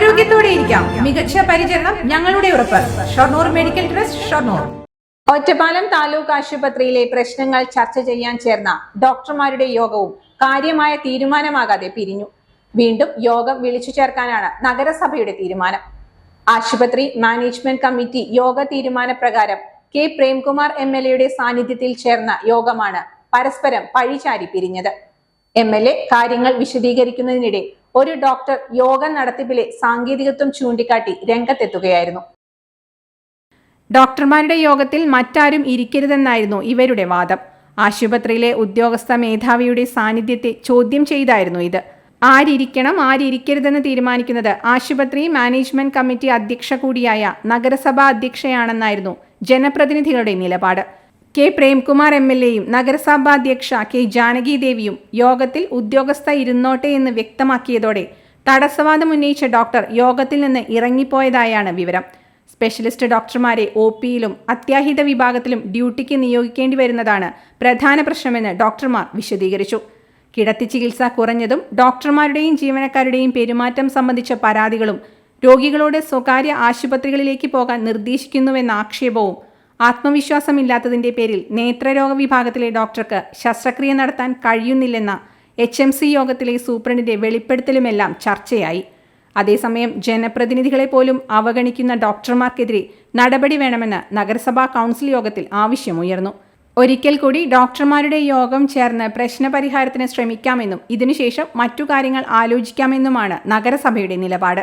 ആരോഗ്യത്തോടെ ഇരിക്കാം. മികച്ച പരിചരണം ഞങ്ങളുടെ ഉറപ്പ്. Shoranur medical trust Shoranur. Ottapalam taluk ആശുപത്രിയിലെ പ്രശ്നങ്ങൾ ചർച്ച ചെയ്യാൻ ചേർന്ന ഡോക്ടർമാരുടെ യോഗവും കാര്യമായ തീരുമാനമാകാതെ പിരിഞ്ഞു. വീണ്ടും യോഗം വിളിച്ചു ചേർക്കാനാണ് നഗരസഭയുടെ തീരുമാനം. ആശുപത്രി മാനേജ്മെന്റ് കമ്മിറ്റി യോഗ തീരുമാന പ്രകാരം കെ പ്രേംകുമാർ എം എൽ എയുടെ സാന്നിധ്യത്തിൽ ചേർന്ന യോഗമാണ് പരസ്പരം പഴിചാരി പിരിഞ്ഞത്. എം എൽ എ കാര്യങ്ങൾ വിശദീകരിക്കുന്നതിനിടെ ഒരു ഡോക്ടർ യോഗ നടത്തിപ്പിലെ സാങ്കേതികത്വം ചൂണ്ടിക്കാട്ടി രംഗത്തെത്തുകയായിരുന്നു. ഡോക്ടർമാരുടെ യോഗത്തിൽ മറ്റാരും ഇരിക്കരുതെന്നായിരുന്നു ഇവരുടെ വാദം. ആശുപത്രിയിലെ ഉദ്യോഗസ്ഥ മേധാവിയുടെ സാന്നിധ്യത്തെ ചോദ്യം ചെയ്തായിരുന്നു ഇത്. ആരിയ്ക്കണം ആരിയ്ക്കരുതെന്ന് തീരുമാനിക്കുന്നത് ആശുപത്രി മാനേജ്മെന്റ് കമ്മിറ്റി അധ്യക്ഷ കൂടിയായ നഗരസഭാ അധ്യക്ഷയാണെന്നായിരുന്നു ജനപ്രതിനിധികളുടെ നിലപാട്. കെ പ്രേംകുമാർ എം എൽ എയും നഗരസഭാധ്യക്ഷ കെ ജാനകി ദേവിയും യോഗത്തിൽ ഉദ്യോഗസ്ഥ ഇരുന്നോട്ടെ എന്ന് വ്യക്തമാക്കിയതോടെ തടസ്സവാദം ഉന്നയിച്ച ഡോക്ടർ യോഗത്തിൽ നിന്ന് ഇറങ്ങിപ്പോയതായാണ് വിവരം. സ്പെഷ്യലിസ്റ്റ് ഡോക്ടർമാരെ ഒ പിയിലും അത്യാഹിത വിഭാഗത്തിലും ഡ്യൂട്ടിക്ക് നിയോഗിക്കേണ്ടി വരുന്നതാണ് പ്രധാന പ്രശ്നമെന്ന് ഡോക്ടർമാർ വിശദീകരിച്ചു. കിടത്തി ചികിത്സ കുറഞ്ഞതും ഡോക്ടർമാരുടെയും ജീവനക്കാരുടെയും പെരുമാറ്റം സംബന്ധിച്ച പരാതികളും രോഗികളോട് സ്വകാര്യ ആശുപത്രികളിലേക്ക് പോകാൻ നിർദ്ദേശിക്കുന്നുവെന്ന ആക്ഷേപവും ആത്മവിശ്വാസമില്ലാത്തതിന്റെ പേരിൽ നേത്രരോഗ വിഭാഗത്തിലെ ഡോക്ടർക്ക് ശസ്ത്രക്രിയ നടത്താൻ കഴിയുന്നില്ലെന്ന എച്ച് എം സി യോഗത്തിലെ സൂപ്രണ്ടിന്റെ വെളിപ്പെടുത്തലുമെല്ലാം ചർച്ചയായി. അതേസമയം ജനപ്രതിനിധികളെ പോലും അവഗണിക്കുന്ന ഡോക്ടർമാർക്കെതിരെ നടപടി വേണമെന്ന് നഗരസഭാ കൗൺസിൽ യോഗത്തിൽ ആവശ്യമുയർന്നു. ഒരിക്കൽ കൂടി ഡോക്ടർമാരുടെ യോഗം ചേർന്ന് പ്രശ്നപരിഹാരത്തിന് ശ്രമിക്കാമെന്നും ഇതിനുശേഷം മറ്റു കാര്യങ്ങൾ ആലോചിക്കാമെന്നുമാണ് നഗരസഭയുടെ നിലപാട്.